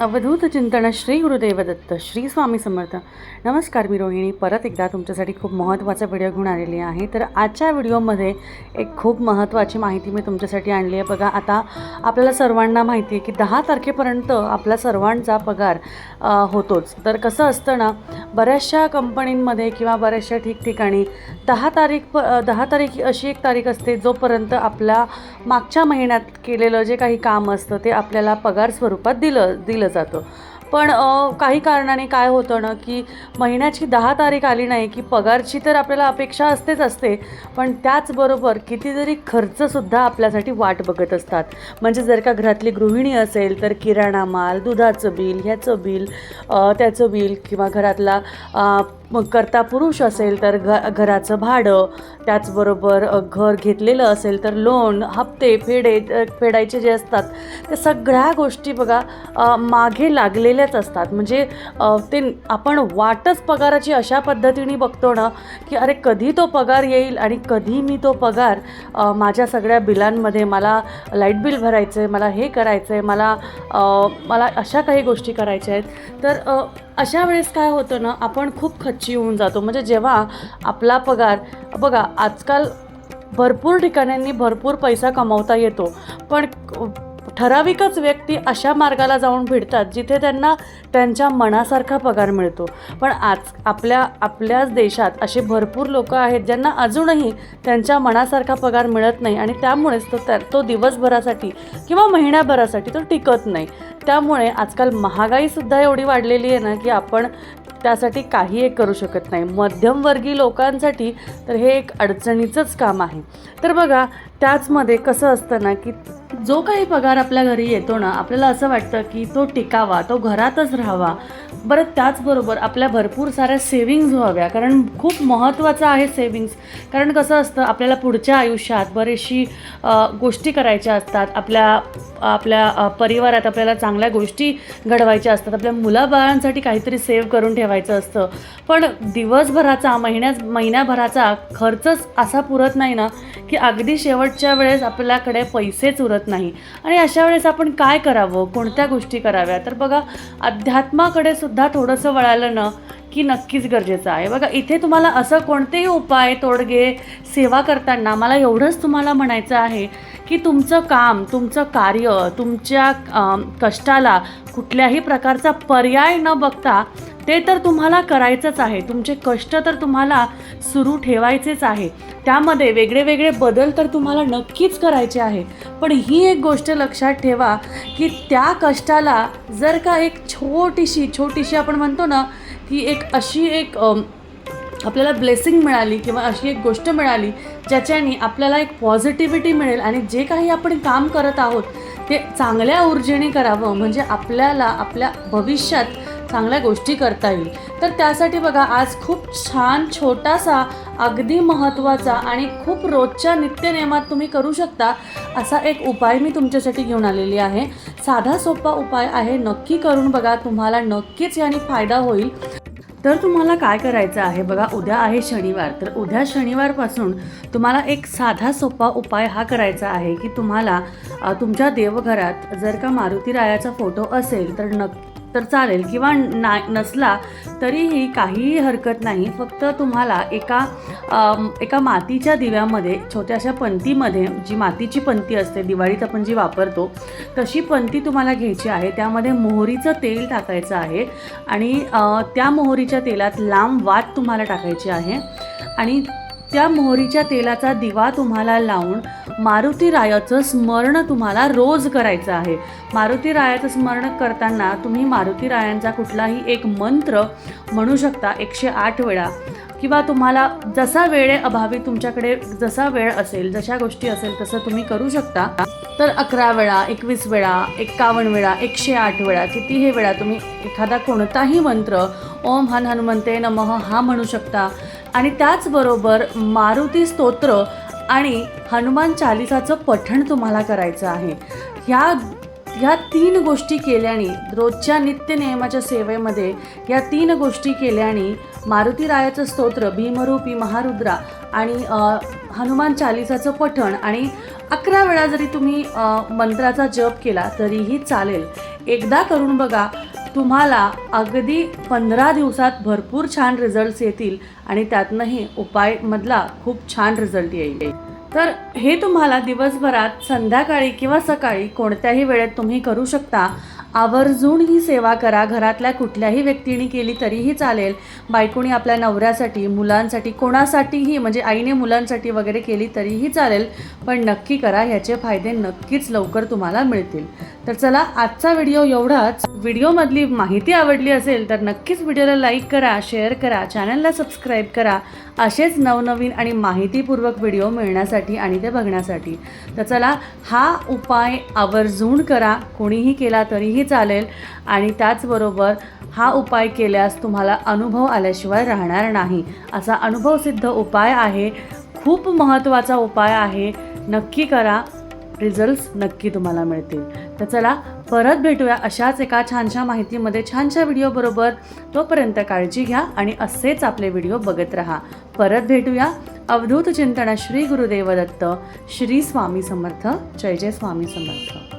अवधूत चिंतन श्री गुरुदेव दत्त श्री स्वामी समर्थ. नमस्कार मी रोहिणी. परत एकदा तुमच्यासाठी खूप महत्त्वाचा व्हिडिओ घेऊन आलेली आहे. तर आजच्या व्हिडिओमध्ये एक खूप महत्त्वाची माहिती मी तुमच्यासाठी आणली आहे. बघा आता आपल्याला सर्वांना माहिती आहे की दहा तारखेपर्यंत आपला सर्वांचा पगार होतोच. तर कसं असतं ना बऱ्याचशा कंपनींमध्ये किंवा बऱ्याचशा ठिकठिकाणी दहा तारीख प दहा तारीख अशी एक तारीख असते जोपर्यंत आपल्या मागच्या महिन्यात केलेलं जे काही काम असतं ते आपल्याला पगार स्वरूपात दिलं दिलं जातं. पण काही कारणाने काय होतं ना की महिन्याची दहा तारीख आली नाही की पगारची तर आपल्याला अपेक्षा असतेच असते पण त्याचबरोबर कितीतरी खर्चसुद्धा आपल्यासाठी वाट बघत असतात. म्हणजे जर का घरातली गृहिणी असेल तर किराणा माल दुधाचं बिल ह्याचं बिल त्याचं बिल किंवा घरातला मग करता पुरुष असेल तर घ घराचं भाडं त्याचबरोबर घर घेतलेलं असेल तर लोन हप्ते फेडे फेडायचे जे असतात त्या सगळ्या गोष्टी बघा मागे लागलेल्याच असतात. म्हणजे ते आपण वाटच पगाराची अशा पद्धतीने बघतो ना की अरे कधी तो पगार येईल आणि कधी मी तो पगार माझ्या सगळ्या बिलांमध्ये मला लाइट बिल भरायचं आहे मला हे करायचं आहे मला मला अशा काही गोष्टी करायच्या आहेत. तर अशा वेळेस काय होतं ना आपण खूप खच्ची होऊन जातो. म्हणजे जेव्हा आपला पगार बघा आजकाल भरपूर ठिकाणांनी भरपूर पैसा कमावता येतो. पण ठराविकच व्यक्ती अशा मार्गाला जाऊन भिडतात जिथे त्यांना त्यांच्या मनासारखा पगार मिळतो. पण आज आपल्या आपल्याच देशात असे भरपूर लोक आहेत ज्यांना अजूनही त्यांच्या मनासारखा पगार मिळत नाही आणि त्यामुळेच तो त्या तो दिवसभरासाठी किंवा महिन्याभरासाठी तो टिकत नाही. त्यामुळे आजकाल महागाईसुद्धा एवढी वाढलेली आहे ना की आपण त्यासाठी काही एक करू शकत नाही. मध्यमवर्गीय लोकांसाठी तर हे एक अडचणीचंच काम आहे. तर बघा त्याचमध्ये कसं असतं ना की जो काही पगार आपल्या घरी येतो ना आपल्याला असं वाटतं की तो टिकावा तो घरातच राहावा. बरं त्याचबरोबर आपल्या भरपूर साऱ्या सेविंग्ज व्हाव्या. कारण खूप महत्त्वाचं आहे सेविंग्ज कारण कसं असतं आपल्याला पुढच्या आयुष्यात बरेचशी गोष्टी करायच्या असतात. आपल्या आपल्या परिवारात आपल्याला चांगल्या गोष्टी घडवायच्या असतात. आपल्या मुलाबाळांसाठी काहीतरी सेव्ह करून ठेवायचं असतं. पण दिवसभराचा महिन्यात महिन्याभराचा खर्चच असा पुरत नाही ना की अगदी शेवटच्या वेळेस आपल्याकडे पैसेच उरत नाही. आणि अशा वेळेस आपण काय करावं? कोणत्या गोष्टी कराव्या? तर बघा अध्यात्माकडे सुद्धा थोडंसं वळालं ना की नक्कीच गरजेचं आहे. बघा इथे तुम्हाला असं कोणतेही उपाय तोडगे सेवा करताना मला एवढंच तुम्हाला म्हणायचं आहे की तुमचं काम तुमचं कार्य तुमच्या कष्टाला कुठल्याही प्रकारचा पर्याय न बघता ते तर तुम्हाला करायचंच आहे. तुमचे कष्ट तर तुम्हाला सुरू ठेवायचेच आहे. त्यामध्ये वेगळे वेगळे बदल तर तुम्हाला नक्कीच करायचे आहे. पण ही एक गोष्ट लक्षात ठेवा की त्या कष्टाला जर का एक छोटीशी छोटीशी आपण म्हणतो ना ही एक अशी एक आपल्याला ब्लेसिंग मिळाली किंवा अशी एक गोष्ट मिळाली ज्याच्याने आपल्याला एक पॉझिटिव्हिटी मिळेल आणि जे काही आपण काम करत आहोत ते चांगल्या ऊर्जेने करावं. म्हणजे आपल्याला आपल्या भविष्यात चांगल्या गोष्टी करता येईल. तर त्यासाठी बघा आज खूप छान छोटासा अगदी महत्त्वाचा आणि खूप रोजच्या नित्यनेमात तुम्ही करू शकता असा एक उपाय मी तुमच्यासाठी घेऊन आलेली आहे. साधा सोपा उपाय आहे. नक्की करून बघा तुम्हाला नक्कीच याने फायदा होईल. तर तुम्हाला काय करायचं आहे बघा उद्या आहे शनिवार. तर उद्या शनिवारपासून तुम्हाला एक साधा सोपा उपाय हा करायचा आहे की तुम्हाला तुमच्या देवघरात जर का मारुती रायाचा फोटो असेल तर नक्की तर चालेल. किंवा ना नसला तरीही काहीही हरकत नाही. फक्त तुम्हाला एका एका मातीच्या दिव्यामध्ये छोट्याशा पंतीमध्ये जी मातीची पंती असते दिवाळीत आपण जी वापरतो तशी पंती तुम्हाला घ्यायची आहे. त्यामध्ये मोहरीचं तेल टाकायचं आहे आणि त्या मोहरीच्या तेलात लांब वात तुम्हाला टाकायची आहे. आणि त्या मोहरीच्या तेलाचा दिवा तुम्हाला लावून मारुती रायाचं स्मरण तुम्हाला रोज करायचं आहे. मारुती रायाचं स्मरण करताना तुम्ही मारुती रायांचा कुठलाही एक मंत्र म्हणू शकता एकशे आठ वेळा. किंवा तुम्हाला जसा वेळे अभावी तुमच्याकडे जसा वेळ असेल जशा गोष्टी असेल तसं तुम्ही करू शकता. तर अकरा वेळा एकवीस वेळा एक्कावन्न वेळा एकशे आठ वेळा कितीही वेळा तुम्ही एखादा कोणताही मंत्र ओम हन हनुमंते नमः हा म्हणू शकता. आणि त्याचबरोबर मारुती स्तोत्र आणि हनुमान चालिसाचं पठण तुम्हाला करायचं आहे. ह्या ह्या तीन गोष्टी केल्याने रोजच्या नित्य नियमाच्या सेवेमध्ये या तीन गोष्टी केल्याने मारुती रायाचं स्तोत्र भीमरूपी महारुद्रा आणि हनुमान चालिसाचं पठण आणि अकरा वेळा जरी तुम्ही मंत्राचा जप केला तरीही चालेल. एकदा करून बघा तुम्हाला अगदी पंधरा दिवसात भरपूर छान रिझल्ट्स येतील आणि त्यातनंही उपायमधला खूप छान रिझल्ट येईल. तर हे तुम्हाला दिवसभरात संध्याकाळी किंवा सकाळी कोणत्याही वेळेत तुम्ही करू शकता. आवर्जून ही सेवा करा. घरातल्या कुठल्याही व्यक्तीने केली तरीही चालेल. बायकोनी आपल्या नवऱ्यासाठी मुलांसाठी कोणासाठीही म्हणजे आईने मुलांसाठी वगैरे केली तरीही चालेल. पण नक्की करा ह्याचे फायदे नक्कीच लवकर तुम्हाला मिळतील. तर चला आजचा व्हिडिओ एवढाच. व्हिडिओमधली माहिती आवडली असेल तर नक्कीच व्हिडिओला लाईक करा शेअर करा चॅनलला सबस्क्राईब करा. असेच नवनवीन आणि माहितीपूर्वक व्हिडिओ मिळण्यासाठी आणि ते बघण्यासाठी. तर चला हा उपाय आवर्जून करा. कोणीही केला तरीही चालेल. आणि त्याचबरोबर हा उपाय केल्यास तुम्हाला अनुभव आल्याशिवाय राहणार नाही. असा अनुभवसिद्ध उपाय आहे. खूप महत्त्वाचा उपाय आहे. नक्की करा. रिझल्ट्स नक्की तुम्हाला मिळतील. तर चला परत भेटूया अशाच एका छानशा माहितीमध्ये छानशा व्हिडिओबरोबर तोपर्यंत काळजी घ्या आणि असेच आपले व्हिडिओ बघत राहा. परत भेटूया अवधूत चिंतन श्री गुरुदेव दत्त श्री स्वामी समर्थ. जय जय स्वामी समर्थ.